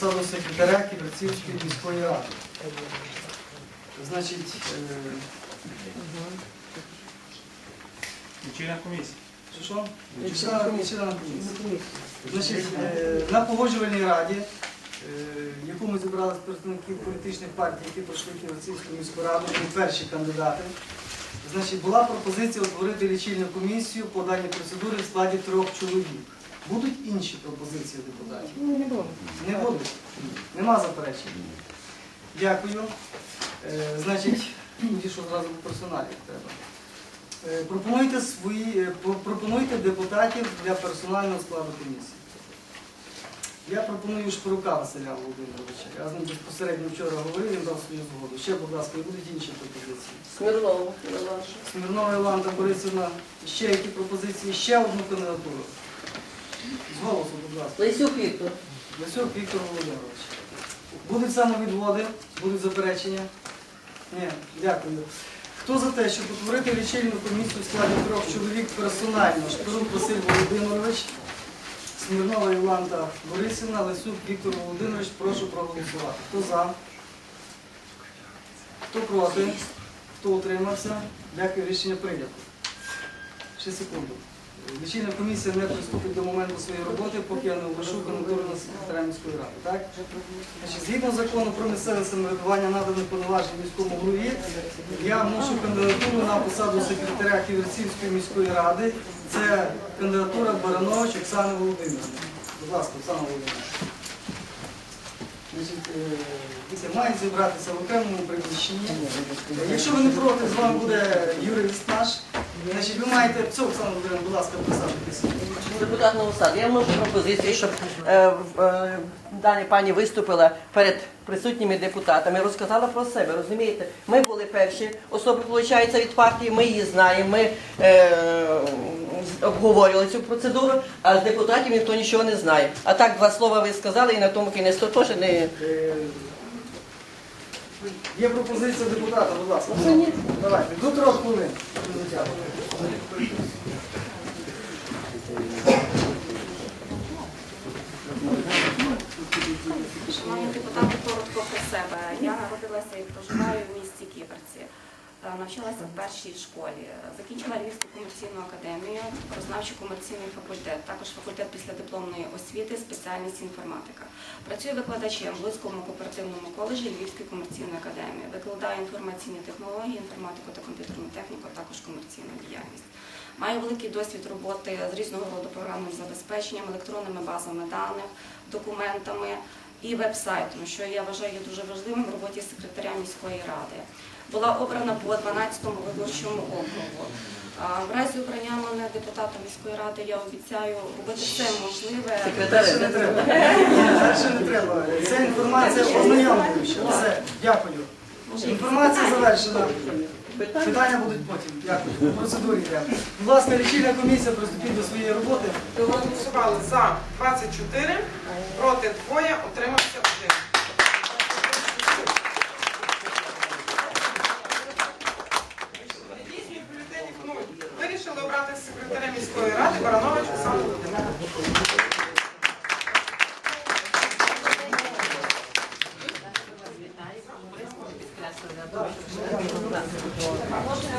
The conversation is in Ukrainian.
посаду секретаря Ківерцівської міської ради. Значить, е, Лічильна комісія. що що? Члена комісії. Значить, е, на погоджувальній раді, е, в яку ми зібрали з представників політичних партій, які пройшли Ківерцівську міську раду, і перші кандидати, значить, була пропозиція утворити лічильну комісію по даній процедурі в складі трьох чоловік. Будуть інші пропозиції депутатів? Ну, не було. Не будуть? Нема заперечень. Дякую. Е, значить, тоді що зразу по персоналі треба. Е, пропонуйте свої, е, по- пропонуйте депутатів для персонального складу комісії. Я пропоную Шпирука Василя Володимировича. Я з ним безпосередньо вчора говорив, він дав свою згоду. Ще, будь ласка, і будуть інші пропозиції. Смирнову, Ілоша. Смірнова Іланда Борисівна, ще які пропозиції, ще одну кандидатуру. З голосу, будь ласка. Лисюк Віктор. Лисюк Віктор Володимирович. Будуть самовідводи, будуть заперечення? Ні, дякую. Хто за те, щоб утворити лічильну комісію в складі трьох чоловік персонально? Шпирук Василь Володимирович, Смірнова Іванта Борисівна, Лисюк Віктор Володимирович, прошу проголосувати. Хто за? Хто проти? Хто утримався? Дякую, рішення прийнято. Ще секунду. Лічильна комісія не приступить до моменту своєї роботи, поки я не оголошу на секретаря міської ради. Так? Значить, згідно закону про місцеве самоврядування наданих повноважень міському голові, я вношу кандидатуру на посаду секретаря Ківерцівської міської ради. Це кандидатура Баранович Оксани Володимирівни. Будь ласка, Оксана Володимирівна. Е, мають зібратися в окремому приміщенні. Якщо ви не проти, з вами буде юрист наш. Значить, ви маєте все, Оксана Володимирівна, будь ласка, присаджуйтесь. Депутат Новосад. Я можу пропозицію, щоб е, в- е, далі пані виступила перед присутніми депутатами, розказала про себе. Розумієте, ми були перші особи, виходить, від партії. Ми її знаємо. Ми е, з- обговорювали цю процедуру, а з депутатів ніхто нічого не знає. А так два слова ви сказали, і на тому кінець то теж не Е, Є пропозиція депутата, будь ласка. Давайте, до трьох хвилин. Шановні депутати, коротко про себе. Я народилася і проживаю в місті Ківерці. Е, Навчалася в першій школі. Закінчила Львівську комерційну академію, рознавчо комерційний факультет, також факультет післядипломної освіти, спеціальність інформатика. Працюю викладачем в Луцькому кооперативному коледжі Львівської комерційної академії. Викладаю інформаційні технології, інформатику та комп'ютерну техніку, також комерційну діяльність. Маю великий досвід роботи з різного роду програмним забезпеченням, електронними базами даних, документами і веб-сайтом, що я вважаю дуже важливим в роботі секретаря міської ради. Була обрана по 12-му виборчому округу. В разі обрання мене депутатом міської ради я обіцяю робити все можливе. Дальше не треба. Дальше не треба. Ця інформація ознайомлююча. Все, дякую. Інформація завершена. Питання будуть потім. Дякую. Процедурі. Будь ласка, лічильна комісія, приступіть до своєї роботи. Голосували за 24, проти двоє, утримався Можна